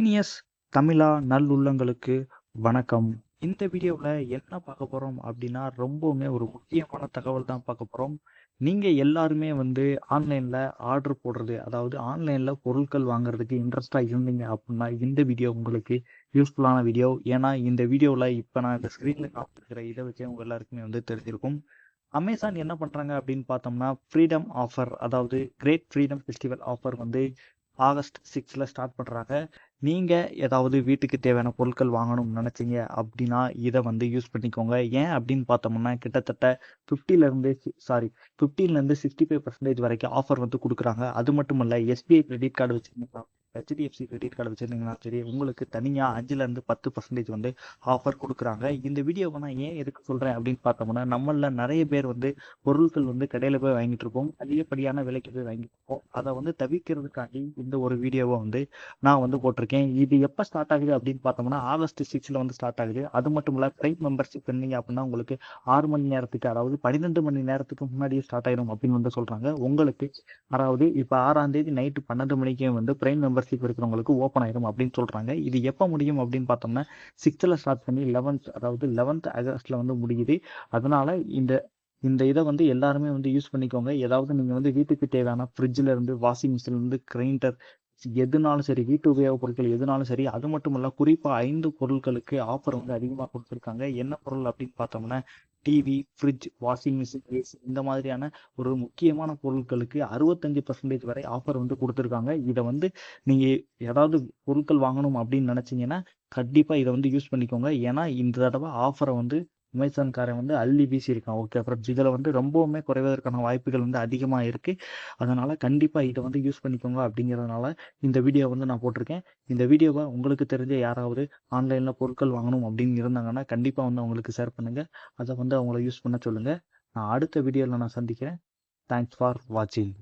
இனியஸ் தமிழா நல்லுள்ளங்களுக்கு வணக்கம். இந்த வீடியோவில் என்ன பார்க்க போகிறோம் அப்படின்னா ரொம்பவுமே ஒரு முக்கியமான தகவல் தான் பார்க்க போகிறோம் நீங்கள் எல்லாருமே வந்து ஆன்லைனில் ஆர்டர் போடுறது அதாவது ஆன்லைனில் பொருட்கள் வாங்குறதுக்கு இன்ட்ரெஸ்டாக இருந்தீங்க அப்படின்னா இந்த வீடியோ உங்களுக்கு யூஸ்ஃபுல்லான வீடியோ. ஏன்னா இந்த வீடியோவில் இப்போ நான் இந்த ஸ்க்ரீனில் காமிச்சிருக்கிற இதை வச்சு உங்கள் எல்லாருக்குமே வந்து தெரிஞ்சிருக்கும். அமேசான் என்ன பண்ணுறாங்க அப்படின்னு பார்த்தோம்னா ஃப்ரீடம் ஆஃபர் அதாவது கிரேட் ஃப்ரீடம் ஃபெஸ்டிவல் ஆஃபர் வந்து ஆகஸ்ட் சிக்ஸில் ஸ்டார்ட் பண்ணுறாங்க நீங்கள் ஏதாவது வீட்டுக்கு தேவையான பொருட்கள் வாங்கணும்னு நினச்சிங்க அப்படின்னா இதை வந்து யூஸ் பண்ணிக்கோங்க. ஏன் அப்படின்னு பார்த்தோம்னா கிட்டத்தட்ட ஃபிஃப்டிலேருந்து சாரி ஃபிஃப்டின்லேருந்து சிக்ஸ்டி ஃபைவ் பர்சன்டேஜ் வரைக்கும் ஆஃபர் வந்து கொடுக்குறாங்க. அது மட்டும் இல்லை எஸ்பிஐ கிரெடிட் கார்டு வச்சுருந்தீங்கன்னா ஹெச்டிஎஃப்சி கிரெடிட் கார்டு வச்சுருந்தீங்கன்னா சரி உங்களுக்கு தனியாக அஞ்சுலேருந்து பத்து பர்சன்டேஜ் வந்து ஆஃபர் கொடுக்குறாங்க. இந்த வீடியோவை நான் ஏன் எதுக்கு சொல்கிறேன் அப்படின்னு பார்த்தோம்னா நம்மளில் நிறைய பேர் வந்து பொருட்கள் வந்து கடையில் போய் வாங்கிட்டு இருப்போம். அதிகப்படியான விலைக்கு போய் வாங்கிட்டு இருப்போம். அதை வந்து தவிர்க்கிறதுக்காண்டி இந்த ஒரு வீடியோவை வந்து நான் வந்து போட்டிருக்கேன். இது எப்போ ஸ்டார்ட் ஆகுது அப்படின்னு பார்த்தோம்னா ஆகஸ்ட் சிக்ஸில் வந்து ஸ்டார்ட் ஆகுது. அது மட்டும் இல்லை ப்ரைம் மெம்பர்ஷிப் பண்ணீங்க அப்படின்னா உங்களுக்கு ஆறு மணி நேரத்துக்கு அதாவது பன்னிரெண்டு மணி நேரத்துக்கு முன்னாடியே ஸ்டார்ட் ஆயிடும் அப்படின்னு வந்து சொல்கிறாங்க உங்களுக்கு அதாவது இப்போ ஆறாம் தேதி நைட்டு பன்னெண்டு மணிக்கே வந்து பிரைம் மெம்பர்ஷிப் இருக்கிறவங்களுக்கு ஓப்பன் ஆயிரும் அப்படின்னு சொல்கிறாங்க இது எப்போ முடியும் அப்படின்னு பார்த்தோம்னா சிக்ஸ்த்தில் ஸ்டார்ட் பண்ணி லெவன்த் அதாவது லெவன்த் ஆகஸ்ட்டில் வந்து முடியுது. அதனால இந்த இந்த இதை வந்து எல்லாருமே வந்து யூஸ் பண்ணிக்கோங்க. ஏதாவது நீங்கள் வந்து வீட்டுக்கு தேவையான ஃப்ரிட்ஜில் இருந்து வாஷிங் மிஷின்லேருந்து கிரைண்டர் எதுனாலும் சரி வீட்டு உபயோகப் பொருட்கள் எதுனாலும் சரி அது மட்டும் இல்லை குறிப்பாக ஐந்து பொருட்களுக்கு ஆஃபர் வந்து அதிகமாக கொடுத்துருக்காங்க. என்ன பொருள் அப்படின்னு பார்த்தோம்னா TV fridge washing machine AC இந்த மாதிரியான ஒரு முக்கியமான பொருட்களுக்கு அறுபத்தஞ்சு பர்சன்டேஜ் வரை ஆஃபர் வந்து கொடுத்துருக்காங்க. இதை வந்து நீங்கள் ஏதாவது பொருட்கள் வாங்கணும் அப்படின்னு நினச்சிங்கன்னா கண்டிப்பாக இதை வந்து யூஸ் பண்ணிக்கோங்க. ஏன்னா இந்த தடவை ஆஃபரை வந்து அமேசான்காரன் வந்து அள்ளி வீசியிருக்கான். ஓகே ஃப்ரெண்ட்ஸ் இதில் வந்து ரொம்பவுமே குறைவதற்கான வாய்ப்புகள் வந்து அதிகமாக இருக்குது அதனால் கண்டிப்பாக இதை வந்து யூஸ் பண்ணிக்கோங்க அப்படிங்கிறதுனால இந்த வீடியோ வந்து நான் போட்டிருக்கேன். இந்த வீடியோவை உங்களுக்கு தெரிஞ்ச யாராவது ஆன்லைனில் பொருட்கள் வாங்கணும் அப்படின்னு இருந்தாங்கன்னா கண்டிப்பாக வந்து அவங்களுக்கு ஷேர் பண்ணுங்கள் அதை வந்து அவங்கள யூஸ் பண்ண சொல்லுங்கள் நான் அடுத்த வீடியோவில் நான் சந்திக்கிறேன். தேங்க்ஸ் ஃபார் வாட்சிங்